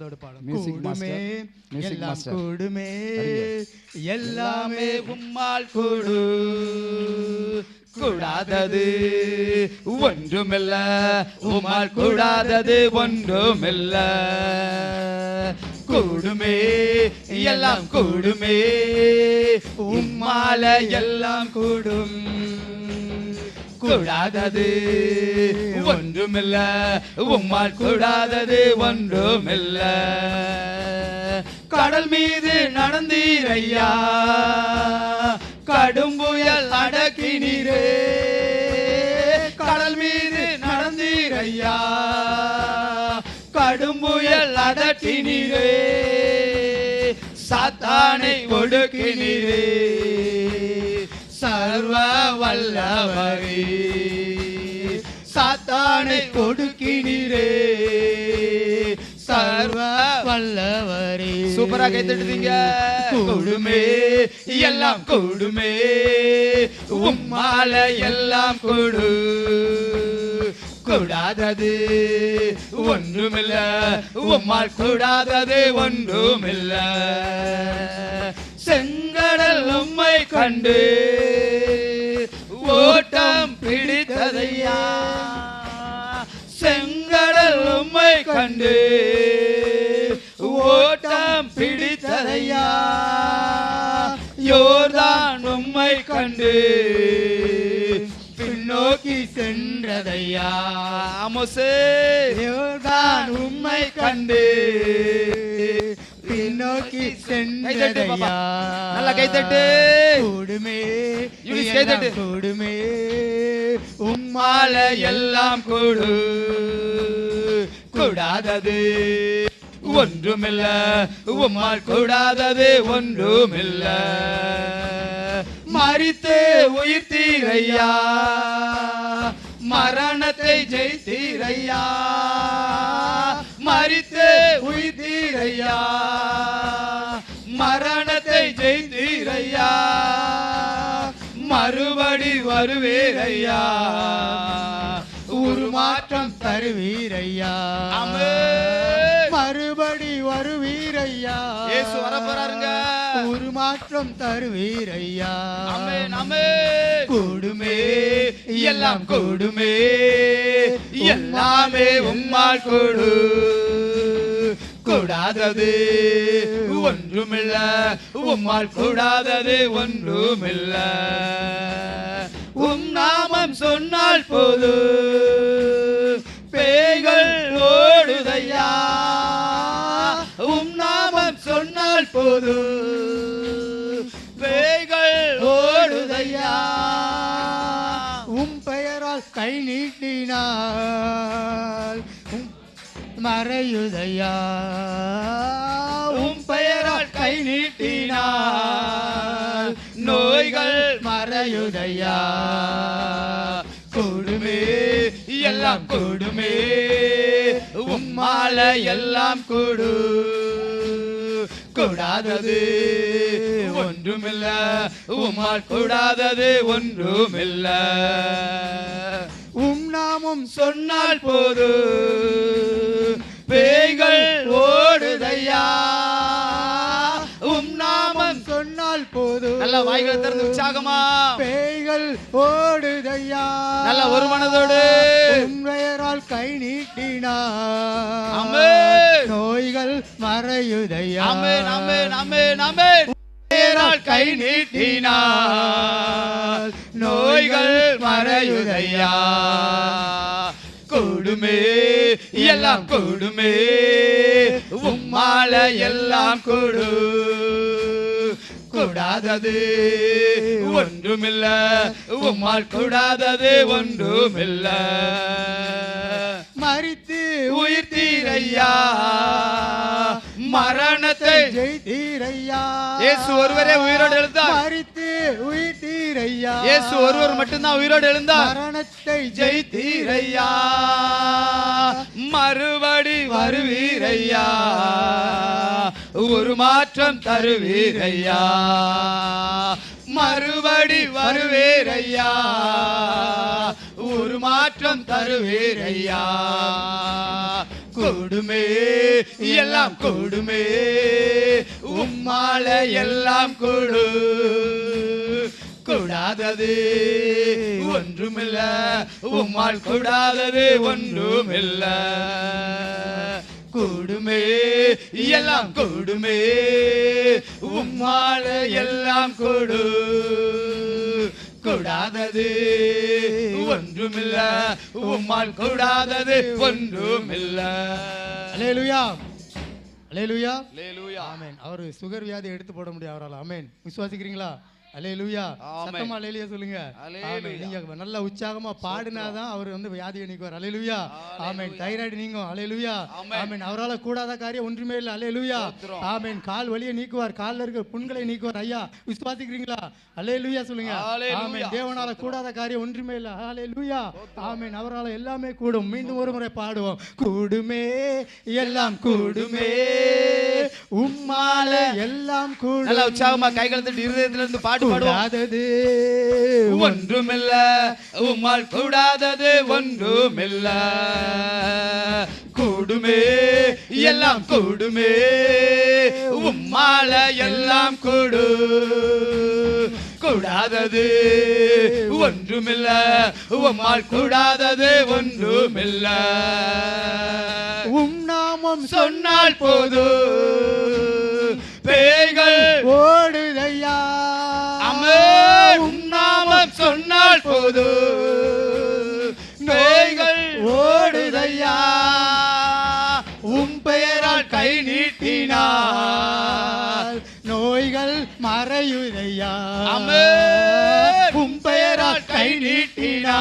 அதோட பாடம். கூடுமே எல்லாம். கூடுமே எல்லாமே உம்மால் கூடு. கூடாதது ஒன்றுமில்ல உம்மால் கூடாதது ஒன்றுமில்ல. கூடுமே எல்லாம் கூடுமே உம்மால எல்லாம் கூடும். கூடாதது. ஒன்றுமில்ல உம்மால் கூடாதது ஒன்றுமில்ல. கடல் மீது நடந்தீரையா? கடும் புயல் அடக்கினீரே. கடல் மீது நடந்தீரையா? கடும் புயல் அடக்கினீரே. சாத்தானை ஒடுக்கினீரே. சர்வ வல்லவரே சாத்தானை ஒடுக்கினீரே சர்வ வல்லவரே சூப்பரா கை தட்டுதீங்க கூடுமே எல்லாம் கூடுமே. உம்மால எல்லாம் கூடு. கூடாதது ஒன்றுமில்ல. உம்மால் கூடாதது ஒன்றுமில்ல. செங்கடல் உம்மை கண்டு ஓட்டம் பிடித்ததையா? செங்கடல் உம்மை கண்டு ஓட்டம் பிடித்ததையா? யோர்தான் உம்மை கண்டு பின்னோக்கி சென்றதையா? அமோசே யோர்தான் உம்மை கண்டு பின்னோக்கி கை தட்டு பாப்பா. சென்றதையா நல்லா கை தட்டு. கூடுமே யூனிஸ் கை தட்டு. எல்லாம் கூடுமே உம்மால எல்லாம் கூடு கூடாதது ஒன்றுமில்ல உம்மால் கூடாதது ஒன்றுமில்ல மறித்து உயிர்த்தீரையா மரணத்தை ஜெயித்தீரையா மறித்து உயிர்த்தீரையா மரணத்தை ஜெயித்தீரையா மறுபடி வருவேரையா. உருமாற்றம் தருவீரையா. மறுபடி வருவீரையா. இயேசு வரப் போறாருங்க. உருமாற்றம் தருவீரையா. கூடுமே எல்லாம் கூடுமே. எல்லாமே உம்மால் கூடு. கூடாதது ஒன்றுமில்ல. உம்மால் கூடாதது ஒன்றுமில்ல. உம் நாமம் சொன்னால் போது பேய்கள் ஓடுதையா. உம் நாமம் சொன்னால் போது பேய்கள் ஓடுதையா. கை நீட்டினால் மறையுதையா? உம் பெயரால் கை நீட்டினார் நோய்கள் மறையுதையா? கொடுமே எல்லாம் கொடுமே. உம்மால எல்லாம் கொடு. கூடாதது ஒன்றுமில்ல. உம்மால் கூடாதது ஒன்றுமில்ல. உம் நாமும் சொன்னால் போது பேய்கள் ஓடுதையா. சொன்னால் போது நல்ல வாய்களை திறந்து உற்சாகமா. பேய்கள் ஓடுதையா. நல்ல ஒரு மனதோடு. உம் பெயரால் கை நீட்டினால் ஆமென். நோய்கள் மறையுதையா. கை நீட்டினார் நோய்கள் மறையுதையா. கூடுமே எல்லாம் கூடுமே. உம்மால எல்லாம் கூடு. கூடாதது. ஒன்றுமில்ல. உம்மால் கூடாதது ஒன்றுமில்ல. மறித்து உயிர் தீரையா. மரணத்தை ஜெயித்தீரையா. இயேசு ஒருவரே உயிரோடு எழுந்தார். மறித்து உயிர்த்தீரையா இயேசு ஒருவர் மட்டும்தான் உயிரோடு எழுந்தார். மரணத்தை ஜெயித்தீரையா. மறுபடி வருவீரையா. ஒரு மாற்றம் தருவீரையா? மறுபடி வருவேரையா? ஒரு மாற்றம் தருவேரையா? கொடுமே எல்லாம் கொடுமே உம்மால எல்லாம் கொடு. கூடாதது ஒன்றுமில்ல உம்மால் கூடாதது ஒன்றுமில்லை. கூடுமே எல்லாம் கூடுமே. உம்மால எல்லாம் கூடு. கூடாதது ஒன்றுமில்ல. உம்மால் கூடாதது ஒன்றுமில்ல. அலேலுயா. அலேலுயா. அல்லேலூயா. ஆமென். அவர் சுகர் வியாதி எடுத்து போட முடியும் அவரால். ஆமென். விசுவாசிக்கிறீங்களா? ஆமென். சத்தமா அலேலுயா சொல்லுங்க. நீங்க நல்ல உற்சாகமா பாடினாதான் அவர் வந்து வியாதியை நீக்குவார் அலேலுயா ஆமென். தைராய்டு நீங்கும். அலேலுயா ஆமென். அவரால் கூடாத காரியம் ஒன்றுமே இல்லை. ஸ்தோத்திரம். ஆமென். கால் வலியை நீக்குவார். கால்ல இருக்க புண்களை நீக்குவார். ஐயா விசுவாசிக்கிறீங்களா? அலேலுயா சொல்லுங்க. ஆமென். தேவனால கூடாத காரியம் ஒன்றுமே இல்லை. ஹalleluya ஆமென். அவரால் எல்லாமே கூடும். மீண்டும் ஒரு முறை பாடுவோம். கூடுமே. எல்லாம் கூடுமே. உம்மால எல்லாம் கூடும். நல்லா உற்சாகமா கைகளை தட்டி இருதயத்துல இருந்து பாட்டு பாடுவோம். கூடாதது ஒன்றுமில்ல. உம்மால் கூடாதது ஒன்றுமில்ல. கூடுமே எல்லாம் கூடுமே. உம்மால எல்லாம் கூடு. கூடாதது ஒன்றுமில்ல. உம்மால் கூடாதது ஒன்றுமில்ல. உம் நாமம் சொன்னால் போது பேய்கள் ஓடுதையா. சொன்னால் போது பேய்கள் ஓடுதையா? உம் பெயரால் கை நீட்டினார் நோய்கள் மறையுதையா? உம் பெயரால் கை நீட்டினார்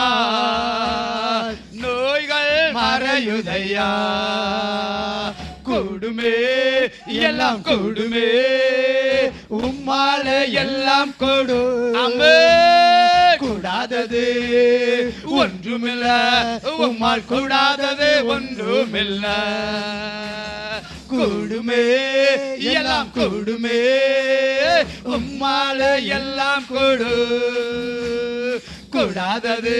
நோய்கள் மறையுதையா? கூடுமே எல்லாம் கூடுமே. உம்மால எல்லாம் கொடு. அமே கூடாதது. ஒன்றுமில்ல. உம்மால் கூடாதது ஒன்றுமில்ல. கூடுமே எல்லாம் கூடுமே. உம்மால எல்லாம் கொடு. கூடாதது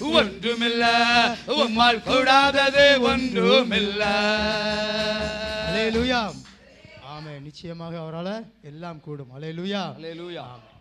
ஒன்றுமில்ல. உம்மால் கூடாதது ஒன்றுமில்ல. அலேலுயா ஆமென். நிச்சயமாக அவரால் எல்லாம் கூடும். அலேலுயா அல்லேலூயா ஆமென்.